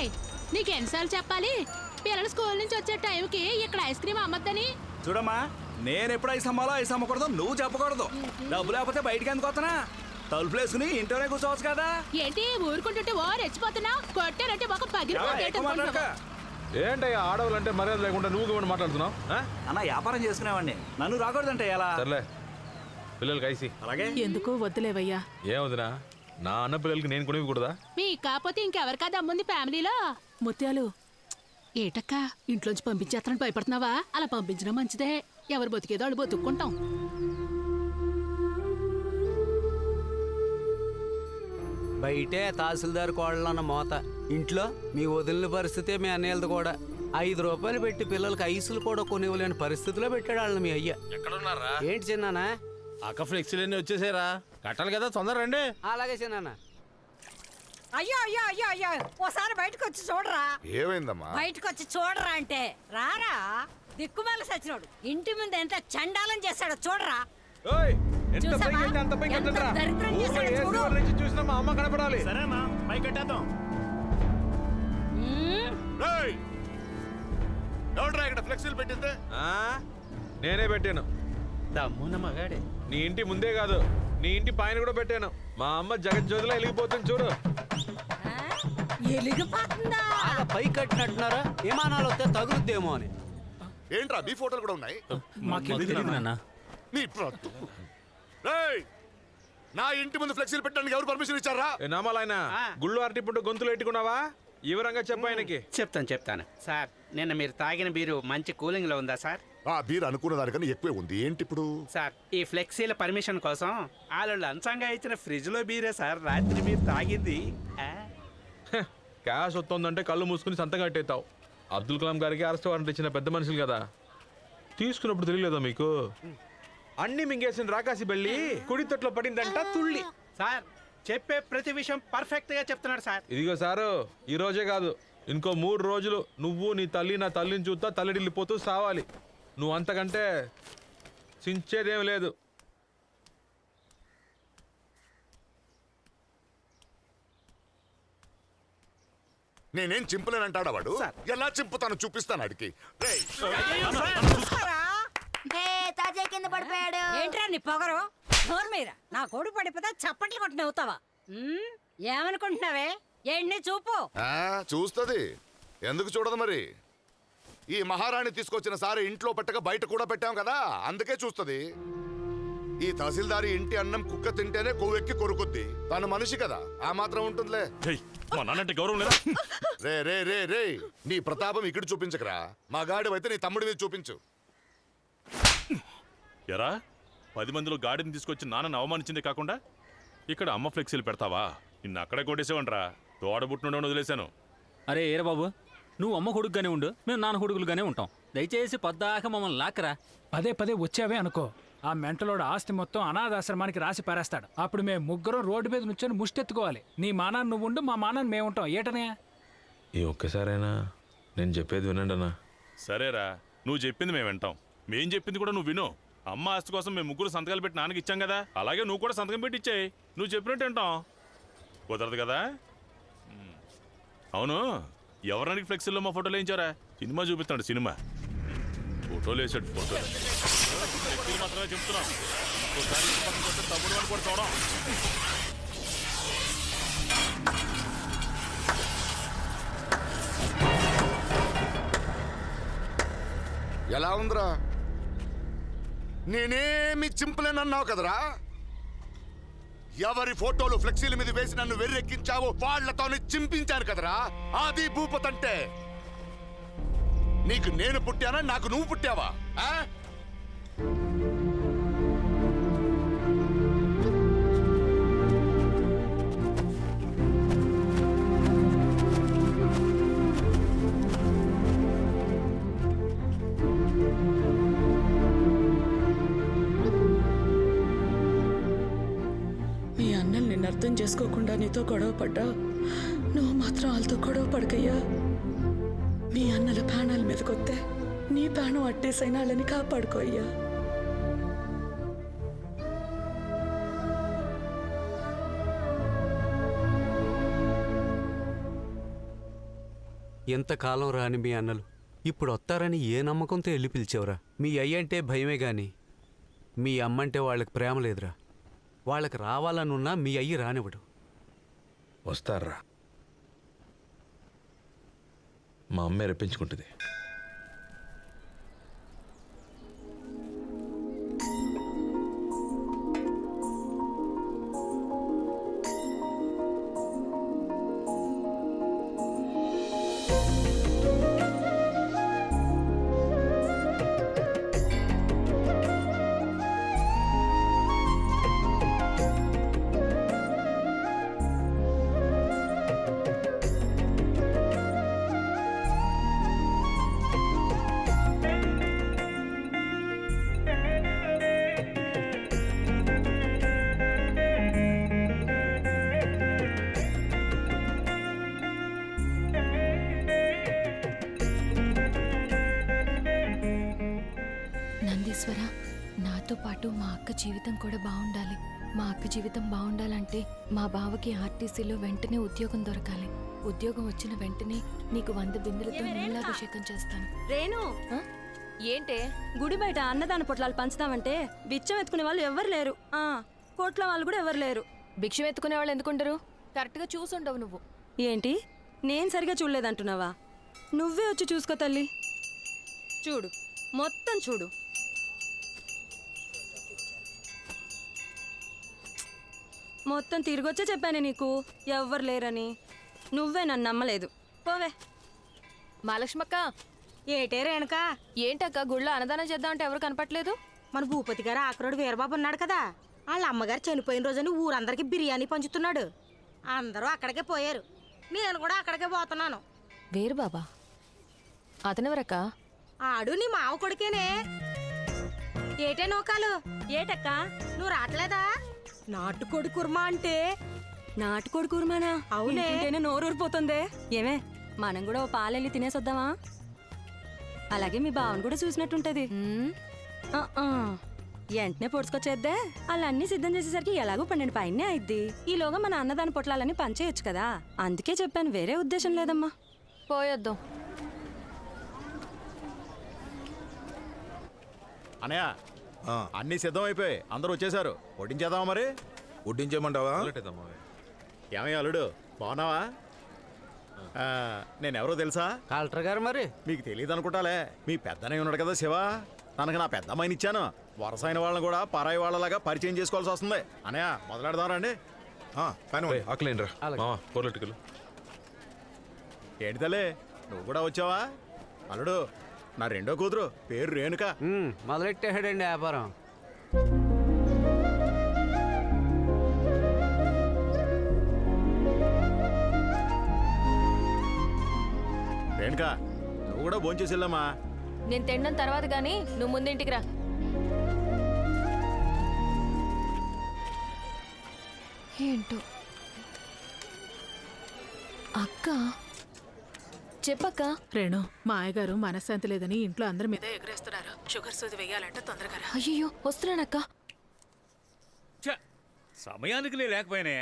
రేయ్ నీకు ఎన్నిసార్లు చెప్పాలి? పిల్లలు స్కూల్ నుంచి వచ్చే టైంకి ఇక్కడ ఐస్ క్రీమ్ అమ్మద్దని. చూడమ్మా నేను ఎప్పుడు ఐస్ అమ్మాలో ఐస్ అమ్మకూడదు నువ్వు చెప్పకూడదు. డబ్బు లేకపోతే బయటికి ఎందుకు వస్తున్నా? తలుపులు వేసుకుని ఇంట్లోనే కూర్చోవచ్చు కదా. ఏంటి ఊరుకుంటుంటే ఓ రెచ్చిపోతున్నా? కొట్టారంటే ఒక. పగిలిపోతే ఏంటయ్యా ఆడవాళ్ళంటే మర్యాద లేకుండా నువ్వు కూడా మాట్లాడుతున్నావు? అన్న వ్యాపారం చేసుకునేవాడిని. నన్ను రాకూడదంటే ఎలా? సర్లే పిల్లలకి ఐసి. అలాగే. ఎందుకు వద్దులేవయ్యా. ఏం వదినా నా అన్న పిల్లలకి నేను కొనివ్వకూడదా మీ కాకపోతే ఇంకెవరికా దమ్ముంది ఫ్యామిలీలో. ముత్యాలు ఏటక్క? ఇంట్లోంచి పంపించేస్తానని భయపడుతున్నావా? అలా పంపించడం మంచిదే. ఎవరు బతికేదో వాళ్ళు బతుక్కుంటాం. బయటే తహసీల్దార్ కోళ్ళన్న మోత. ఇంట్లో మీ వదిలిన పరిస్థితే మీ అన్నయ్యలది కూడా. ఐదు రూపాయలు పెట్టి పిల్లలకి ఐసులు కూడా కొనివ్వలేని పరిస్థితిలో పెట్టాడు వాళ్ళని మీ అయ్య. ఎక్కడున్నారా? ఏంటి చిన్నానా? అక్క ఫ్లెక్సీలన్నీ వచ్చేసారా కట్టాలి కదా తొందర రండి అలాగే చిన్నానా అయ్యో అయ్యో అయ్యో అయ్యో ఓసారి బయటకు వచ్చి చూడరా ఏమైందమ్మా బయటకు వచ్చి చూడరా అంటే రారా దిక్కుమాల సచ్చినోడు ఇంటి ముందు ఎంత చండాలం చేశాడో చూడరా చూసావా? ఎంత. దరిద్రం చేశాడో చూడు. చూసినా మా అమ్మ కనపడాలి సరేమ్మా పై కట్టేద్దాం మ్మ్. రేయ్! ఎవడ్రా ఇక్కడ ఫ్లెక్సీలు పెట్టింది? నేనే పెట్టాను మగాడే. నీ ఇంటి ముందే కాదు నీ ఇంటి పైన కూడా పెట్టాను. మా అమ్మ జగజ్యోతిలో వెలిగిపోతుంది చూడు? ఎలిగిపోతుందా? బాగా పై కట్టినట్టున్నారా? విమానాలు వస్తే తగులుద్దేమో అని. ఏంట్రా మీ ఫోటోలు కూడా ఉన్నాయి? నీ ప్రత్తు రేయ్! నా ఇంటి ముందు ఫ్లెక్సీలు పెట్టడానికి ఎవరు పర్మిషన్ ఇచ్చారా? ఏ నామాలైనా గుళ్ళు అరటి పుట్టు గొంతులు ఎట్టుకున్నావా? వివరంగా చెప్పు ఆయనకి. చెప్తాను చెప్తాను. సార్ నిన్న మీరు తాగిన బీరు మంచి కూలింగ్లో ఉందా సార్? ఆ బీర్ అనుకున్న దానికన్నా ఎక్కువే ఉంది. ఏంటి ఇప్పుడు సార్ ఈ ఫ్లెక్సీల పర్మిషన్ కోసం వాళ్ళు లంచంగా ఇచ్చిన ఫ్రిడ్జ్లో బీరే సార్. రాత్రి మీరు తాగింది. క్యాష్ వస్తుందంటే కళ్ళు మూసుకుని సంతకం కట్టేతావు అబ్దుల్ కలాం గారికి అరెస్ట్ వారెంట్ ఇచ్చిన పెద్ద మనుషులు కదా. తీసుకున్నప్పుడు తెలియలేదా మీకు? అన్ని మింగేసిన రాకాసి బెళ్ళి కుడి తొట్లో పడిందంట తుళ్ళి. సార్ చెప్పే ప్రతి విషయం పర్ఫెక్ట్గా చెప్తున్నాడు సార్. ఇదిగో సారు ఈ రోజే కాదు. ఇంకో మూడు రోజులు నువ్వు నీ తల్లి నా తల్లిని చూస్తా తల్లిడిల్లిపోతూ సావాలి. నువ్వు అంతకంటే చించేదేం లేదు. నేనేం చింపలేనంటాడా వాడు? ఎలా చింపుతాను చూపిస్తాను అడికి? తాజా కింద పడిపోయాడు. ఏంట్రా నీ పొగరు? నోరు మీద నా కొడుకు పడిపోతే చప్పట్లు కొట్టి నవ్వుతావా? ఏమనుకుంటున్నావే? ఏంటి చూపు? చూస్తది. ఎందుకు చూడదు మరి? ఈ మహారాణి తీసుకొచ్చిన సారి ఇంట్లో పెట్టక బయట కూడా పెట్టాం కదా అందుకే చూస్తది. ఈ తహసీల్దారి ఇంటి అన్నం కుక్క తింటేనే కొవ్వెక్కి కొరుకుద్ది. తను మనిషి కదా ఆ మాత్రం ఉంటుందిలే. మా నాన్నంటే గౌరవం లేదా? రే రే రే రే నీ ప్రతాపం ఇక్కడ చూపించకరా. మా గాడివైతే నీ తమ్ముడి మీద చూపించు. ఎరా పది మందిలో గాడిని తీసుకొచ్చి నాన్నని అవమానించిందే కాకుండా ఇక్కడ అమ్మ ఫ్లెక్సీలు పెడతావా? నిన్ను అక్కడే కొట్టేసేవంట్రా. తోడబుట్టిన వదిలేశాను. అరే ఏరా బాబు? నువ్వు అమ్మ కొడుకుగానే ఉండు మేము నాన్న కొడుకులుగానే ఉంటాం. దయచేసి పద్దాక మమ్మల్ని లాక్కరా. పదే పదే వచ్చావే అనుకో. ఆ మెంటలోడు ఆస్తి మొత్తం అనాథాశ్రమానికి రాసి పారేస్తాడు. అప్పుడు మేము ముగ్గురం రోడ్డు మీద నుంచొని ముష్టెత్తుకోవాలి. నీ మానాన్ని నువ్వు ఉండు మా మానాన్ని మేము ఉంటాం. ఏటనే? ఈ ఒక్కసారైనా నేను చెప్పేది వినండి అన్నా. సరేరా నువ్వు చెప్పింది మేము వింటాం. మేం చెప్పింది కూడా నువ్వు విను. అమ్మ ఆస్తి కోసం మేము ముగ్గురు సంతకాలు పెట్టి నాన్నకి ఇచ్చాం కదా. అలాగే నువ్వు కూడా సంతకం పెట్టి ఇచ్చాయి. నువ్వు చెప్పినట్టు వింటాం. కుదరదు కదా. అవును. ఎవరికి ఫ్లెక్సీల్లో మా ఫోటోలు వేయించారా సినిమా చూపిస్తాడు సినిమా. ఫోటోలు వేసాడు ఫోటోలు మాత్రమే చెప్తున్నాం. తమ్ముడు కూడా చూడం ఎలా ఉందిరా? నేనేమి చింపలేనన్నావు కదరా? ఎవరి ఫోటోలు ఫ్లెక్సీల మీద వేసి నన్ను వెర్రెక్కించావో వాళ్ళతోనే చింపించాను కదరా. అది భూపతంటే. నీకు నేను పుట్టానా? నాకు నువ్వు పుట్టావా? చేసుకోకుండా నీతో గొడవ పడ్డా? నువ్వు మాత్రం వాళ్ళతో గొడవ పడకయ్యా. మీ అన్నల ప్రాణాల మీదకొస్తే నీ ప్రాణం అట్టేసైనా వాళ్ళని కాపాడుకో అయ్యా ఎంతకాలం రాని మీ అన్నలు? ఇప్పుడు వస్తారని ఏ నమ్మకంతో వెళ్ళి పిలిచేవరా? మీ అయ్యంటే భయమే గాని మీ అమ్మంటే వాళ్ళకి ప్రేమ లేదురా. వాళ్ళకి రావాలనున్నా మీ అయ్యి రానివ్వడు. వస్తారా? మా అమ్మే రప్పించుకుంటుంది. నందీశ్వర నాతో పాటు మా అక్క జీవితం కూడా బాగుండాలి. మా అక్క జీవితం బాగుండాలంటే మా బావకి ఆర్టీసీలో వెంటనే ఉద్యోగం దొరకాలి. ఉద్యోగం వచ్చిన వెంటనే నీకు వంద బిందులతో నీలాభిషేకం చేస్తాను. రేణు! ఏంటే? గుడి బయట అన్నదాన పొట్లాలు పంచుతామంటే బిచ్చం ఎత్తుకునే వాళ్ళు ఎవరు లేరు. ఆ కోట్ల వాళ్ళు కూడా ఎవరు లేరు. భిక్షం ఎత్తుకునే వాళ్ళు ఎందుకుంటారు? కరెక్ట్గా చూసుండవు నువ్వు. ఏంటి? నేను సరిగా చూడలేదంటున్నావా? నువ్వే వచ్చి చూసుకో తల్లి. చూడు. మొత్తం చూడు. మొత్తం తిరిగొచ్చే చెప్పాను నీకు. ఎవ్వరు లేరని. నువ్వే నన్ను నమ్మలేదు. పోవే. మహాలక్ష్మక్క ఏటే రేణుక? ఏంటక్క గుళ్ళో అన్నదానం చేద్దామంటే ఎవరు కనపట్లేదు? మన భూపతి గారు ఆకురోడు వీరబాబు ఉన్నాడు కదా. వాళ్ళ అమ్మగారు చనిపోయిన రోజుని ఊరందరికి బిర్యానీ పంచుతున్నాడు. అందరూ అక్కడికే పోయారు. నేను కూడా అక్కడికే పోతున్నాను. వేరు బాబా అతనెవరక్క? ఆడు నీ మావ కొడుకేనే. ఏటే నూకాలు? ఏటక్కా? నువ్వు రావట్లేదా? నాటుకోడి కుర్మా అంటే? నాటుకోడి కూరమానా? అవునే. నోరూరిపోతుందే. ఏమే మనం కూడా ఓ పాలెళ్ళి తినేసొద్దామా? అలాగే మీ బావను కూడా చూసినట్టుంటది. ఉమ్, ఆ, ఆ. వెంటనే పొడుచుకొచ్చేద్దే? వాళ్ళన్నీ సిద్ధం చేసేసరికి ఎలాగో పన్నెండు పైనే అయిద్ది. ఈలోగా మన అన్నదాని పొట్లాలని పంచేయచ్చు కదా. అందుకే చెప్పాను వేరే ఉద్దేశం లేదమ్మా. పోయొద్దాం. అనయా అన్ని సిద్ధం అయిపోయి అందరూ వచ్చేసారు వడ్డించేద్దామా మరి? వడ్డించేయమంటావా? ఏమయ్య అల్లుడు బాగున్నావా? ఆ, నేనెవరో తెలుసా? కలెక్టర్ గారు మరి. మీకు తెలియదు అనుకుంటాలే. మీ పెద్దనే ఉన్నాడు కదా శివ. తనకు నా పెద్ద అమ్మాయిని ఇచ్చాను. వరస అయిన వాళ్ళని కూడా పరాయి వాళ్ళలాగా పరిచయం చేసుకోవాల్సి వస్తుంది. అనయా మొదలెడదాం రండి. ఆకలేండి రా అలాగే. మావా పొరలెట్టుకెళ్ళు ఏంటి తల్లి నువ్వు కూడా వచ్చావా? అల్లుడు నా రెండో కూతురు పేరు రేణుక. మొదలెట్టేసాడండి వ్యాపారం. రేణుక నువ్వు కూడా భోంచేసి నేను తినడం తర్వాత కానీ నువ్వు ముందు ఇంటికి రా. ఏంటో? అక్క చెప్పక్క. రేణు మా అయ్యగారు మనశ్శాంతి లేదని ఇంట్లో అందరి మీద ఎగరేస్తున్నారు. షుగర్ సూది వేయాలంటే తొందరగా రా. అయ్యో వస్తున్నానక్క. ఛ! సమయానికి నేను లేకపోయానే.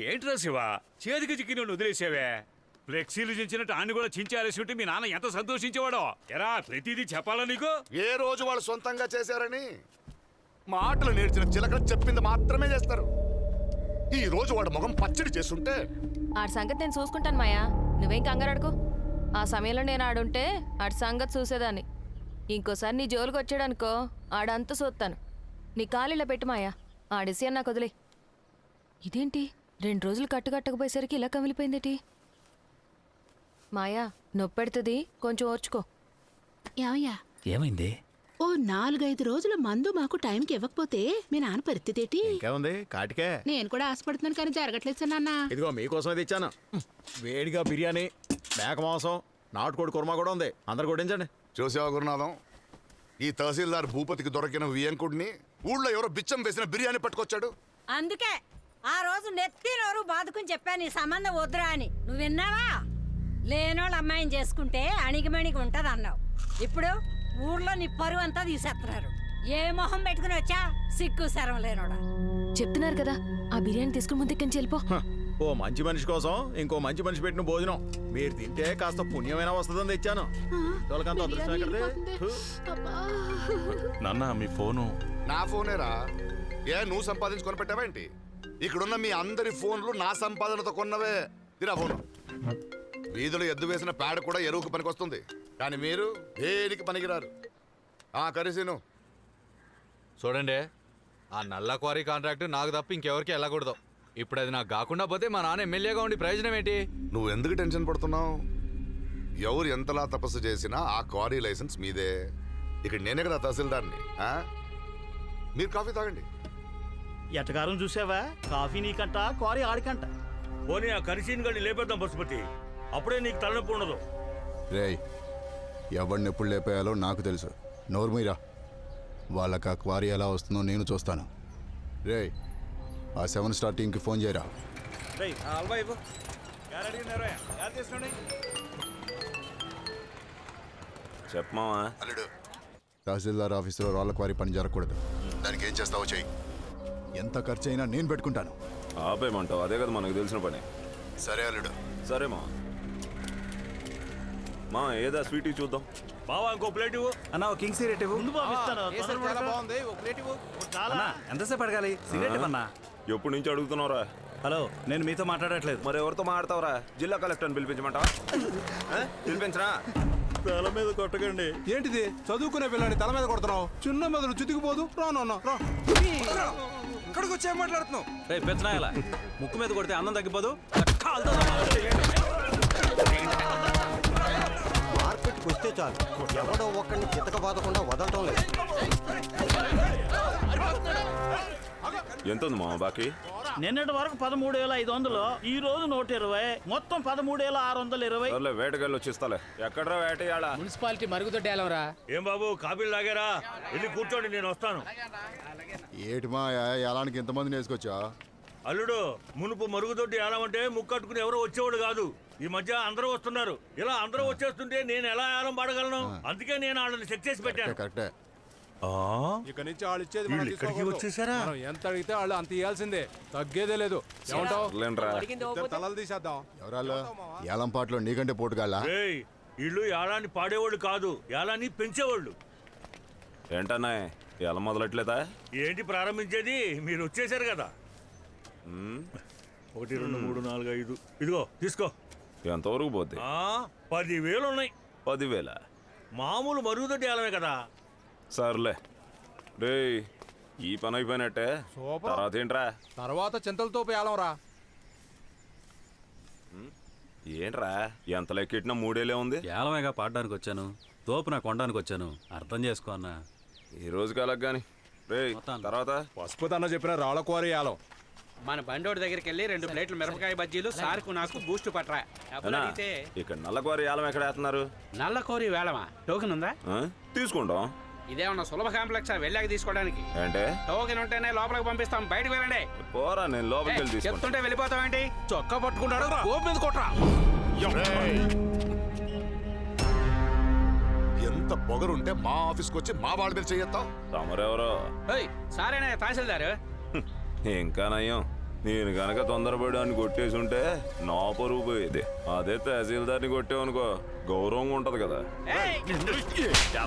ఏంట్రా శివ చేతికి చిక్కి నన్ను వదిలేసావే? ఫ్లెక్సీలు చించినట్టు ఆన్ని కూడా చించారేసి ఉంటే మీ నాన్న ఎంత సంతోషించేవాడో? ఎరా ప్రతిదీ చెప్పాలా నీకు? ఏ రోజు వాళ్ళు సొంతంగా చేశారని? మాటలు నేర్చిన చిలకలు చెప్పింది మాత్రమే చేస్తారు. ఈ రోజు వాడు ముఖం పచ్చడి చేస్తుంటే ఆడి సంగతి నేను చూసుకుంటాను మాయా. నువ్వేం కంగారు అడుగు ఆ సమయంలో నేను ఆడుంటే ఆడి సంగతి చూసేదాన్ని. ఇంకోసారి నీ జోలికి వచ్చాడనుకో ఆడంతా చూస్తాను నీ కాలిలా పెట్టు మాయా ఆడేసి నాకు వదిలే. ఇదేంటి? రెండు రోజులు కట్టుకట్టకపోయేసరికి ఇలా కమిలిపోయిందేటి? మాయా నొప్పెడుతుంది కొంచెం ఓర్చుకో. ఏమయ్యా ఏమైంది? ఓ నాలుగైదు రోజుల మందు మాకు టైంకి ఇవ్వకపోతే మీ నాన్న పరిస్థితి ఏంటి ఇంకేముంది కాటికే. నేను కూడా ఆశపడుతున్నాను కానీ జరగట్లేదు సార్ నాన్న. ఇదిగో మీకోసం ఇది ఇచ్చాను వేడిగా బిర్యానీ మేక మాంసం నాటుకోడి కుర్మా కూడా ఉంది. అందరు కొట్టించండి చూసావా గురునాథం? ఈ తహసీల్దార్ భూపతికి దొరికిన వియంకుడిని ఊళ్ళో ఎవరో బిచ్చం వేసిన బిర్యానీ పట్టుకొచ్చాడు. అందుకే ఆ రోజు నెత్తి నోరు బాదుకుని చెప్పాను నీ సంబంధం వద్దురా అని. నువ్వు విన్నావా? లేనోళ్ళ అమ్మాయిని చేసుకుంటే అణిగిమణిగి ఉంటది అన్నావు ఇప్పుడు ఊర్లో నీ పరువు అంతా తీసేస్తున్నారు. ఏ మొహం పెట్టుకుని వచ్చా? సిగ్గు శరం లేనోడా? చెప్తున్నారు కదా ఆ బిర్యానీ తీసుకుని ముందు ఇక్కడి నుంచి వెళ్ళిపో. ఓ మంచి మనిషి కోసం ఇంకో మంచి మనిషి పెట్టిన భోజనం. మీరు తింటే కాస్త పుణ్యమైన వస్తుందని తెచ్చాను. వాళ్ళకంత అదృష్టం ఎక్కడిది? హు. నాన్న మీ ఫోను. నా ఫోనేరా? ఏ నువ్వు సంపాదించుకొని పెట్టావేంటి ఇక్కడున్న మీ అందరి ఫోన్లు నా సంపాదనతో కొన్నవే. తిరా ఫోను. వీధులు ఎద్దు వేసిన పేడ కూడా ఎరువుకు పనికొస్తుంది. కానీ మీరు దేనికి పనికిరారు? ఆ కరిసీను. చూడండి ఆ నల్ల క్వారీ కాంట్రాక్ట్ నాకు తప్ప ఇంకెవరికి వెళ్ళకూడదు. ఇప్పుడు అది నాకు కాకుండా పోతే మా నాన్న ఎమ్మెల్యేగా ఉండి ప్రయోజనం ఏంటి? నువ్వు ఎందుకు టెన్షన్ పడుతున్నావు? ఎవరు ఎంతలా తపస్సు చేసినా ఆ క్వారీ లైసెన్స్ మీదే. ఇక్కడ నేనే కదా తహసీల్దార్ని ఆ? మీరు కాఫీ తాగండి. ఎటకారం చూసావా? కాఫీ నీకంట క్వారీ ఆడికంట. పోనీ ఆ కరిసీన్ గడిని లేపేద్దాం పశుపతి అప్పుడే నీకు తలనొప్పి ఉండదు. రేయ్ ఎవరిని ఎప్పుడు లేపేయాలో నాకు తెలుసు. నోర్మీరా వాళ్ళకి ఆ క్వారీ ఎలా వస్తుందో నేను చూస్తాను. రేయ్ ఆ సెవెన్ స్టార్ టీంకి ఫోన్ చేయరా. చెప్పమావా అల్లుడు. తహసీల్దార్ ఆఫీసులో రాళ్ళ క్వారీ పని జరగకూడదు. దానికి ఏం చేస్తావో చెయ్యి. ఎంత ఖర్చు అయినా నేను పెట్టుకుంటాను. ఆపేయమంటావు. అదే కదా మనకు తెలిసిన పని. సరే అల్లుడు. సరే మా మా ఏదా స్వీట్ చూద్దాం. బావా ఇంకో ప్లేట్ ఇవ్వు. అన్న ఒక కింగ్ సిగరెట్ ఇవ్వు. ముందు పంపిస్తాను బాగుంది. ఒక ప్లేట్ ఇవ్వు. అన్న ఎంతసేపు అడగాలి? సిగరెట్ ఇవ్వన్నా? ఎప్పటి నుంచి అడుగుతున్నావురా? హలో నేను మీతో మాట్లాడట్లేదు. మరి ఎవరితో మాడతావురా జిల్లా కలెక్టర్ని పిలిపించమంటావా? ఆ? పిలిపించరా? తల మీద కొట్టకండి. ఏంటిది? చదువుకునే పిల్లాడి తల మీద కొడుతున్నావు? చిన్న మెదడు చితికిపోదు? రాను రా. ఇక్కడికి వచ్చి ఏం మాట్లాడుతున్నావు? రే పెద్దనాయల ముక్కు మీద కొడితే అన్నం తగ్గిపోదు? మార్కెట్కి వస్తే చాలు. ఎవడో ఒక్కడిని చితక బాదకుండా వదలటం లేదు. ఎంత ఉంది మామ బాకీ? నిన్నటి వరకు పదమూడు వేల ఐదు వందలు ఈ రోజు నూట ఇరవై. మొత్తం పదమూడు వేల ఆరు వందల ఇరవై. సర్లే వేటకెళ్ళి వచ్చిస్తాలే. ఎక్కడ్రా వేటయాడా మున్సిపాలిటీ మరుగుదొడ్డేలవరా ఏం బాబు కాపీలు తాగారా వెళ్ళి కూర్చోండి నేను వస్తాను. ఏటి మా ఎలానికి ఎంతమందిని వేసుకొచ్చా? అల్లుడు మునుపు మరుగుదొడ్డి ఏలామంటే ముక్కట్టుకుని ఎవరో వచ్చేవాడు కాదు. ఈ మధ్య అందరూ వస్తున్నారు. ఇలా అందరూ వచ్చేస్తుంటే నేను ఎలా ఏలం పడగలను? అందుకే నేను వాళ్ళని చెక్ చేసి పెట్టాను. కరెక్టే. ఇక నుంచి వాళ్ళు ఇచ్చేది వీళ్ళు మనం ఇక్కడికి తీసుకోకూడదు. వచ్చేసారా? మనం ఎంత అడిగితే వాళ్ళు అంత ఇవ్వాల్సిందే తగ్గేదే లేదు. ఏమంటావు? లేండ్రా. ఇద్దరు తలలు తీసేద్దాం. ఎవరాళ్ళు? ఏలం పాటలో నీకంటే పోటుగాళ్ళ? ఏయ్ వీళ్ళు ఏలాన్ని పాడేవాళ్ళు కాదు. ఏలాన్ని పెంచేవాళ్ళు. ఏంటన్నా ఎలా మొదలట్లేదా ఏంటి ప్రారంభించేది? మీరు వచ్చేసారు కదా. ఒకటి రెండు మూడు నాలుగు ఐదు. ఇదిగో తీసుకో. ఎంతవరకు పోతే? పదివేలు ఉన్నాయి పదివేల? మామూలు మరుగుదొడ్డి ఏలమే కదా. సర్లే. రే ఈ పని అయిపోయినట్టే. సూపర్. తర్వాత ఏంట్రా? తర్వాత చింతలతో ఏలం రా ఏంట్రా? ఎంత లెక్కెట్టినా మూడేలే ఉంది. ఏలమేగా పాడడానికి వచ్చాను. తోపు నా కొనడానికి వచ్చాను. అర్థం చేసుకో అన్న. ఈ రోజు కాలకు గాని. రే తర్వాత? పసుపు తన చెప్పిన రాళ్ళ క్వారీ ఏలం మన బండోడి దగ్గరికి వెళ్ళి రెండు ప్లేట్లు మిరపకాయ బజ్జీలు సార్కు నాకు బూస్ట్ పట్రా. డబ్బులు అన్నా, అడిగితే ఇక్కడ నల్లకోరి ఏలం ఎక్కడ వేస్తున్నారు? నల్ల కోరి వేళమా టోకెన్ ఉందా? ఆ? తీసుకుంటాం. ఇదేమన్నా సులభ కాంప్లెక్స్ వెళ్ళాక తీసుకోవడానికి? ఏంటే? టోకెన్ ఉంటేనే లోపలికి పంపిస్తాం బయటకు వెళ్ళండి. పోరా నేను లోపలికి వెళ్ళి చెప్తుంటే వెళ్ళిపోతావేంటి చొక్కా పట్టుకుంటాడు గోపు మీద కొట్రా! ఎంత పొగరుంటే మా ఆఫీస్కి వచ్చి మా వాళ్ళ మీద చెయ్యొత్తావు? తమరెవరో? ఏయ్, సారేనా తహసీల్దారు. ఇంకా నయ్యం నేను గనక తొందరపడి అని కొట్టేసి ఉంటే నా పరువు పోయేది. అదే తహసీల్దార్ని కొట్టేవనుకో గౌరవంగా ఉంటది కదా. ఏయ్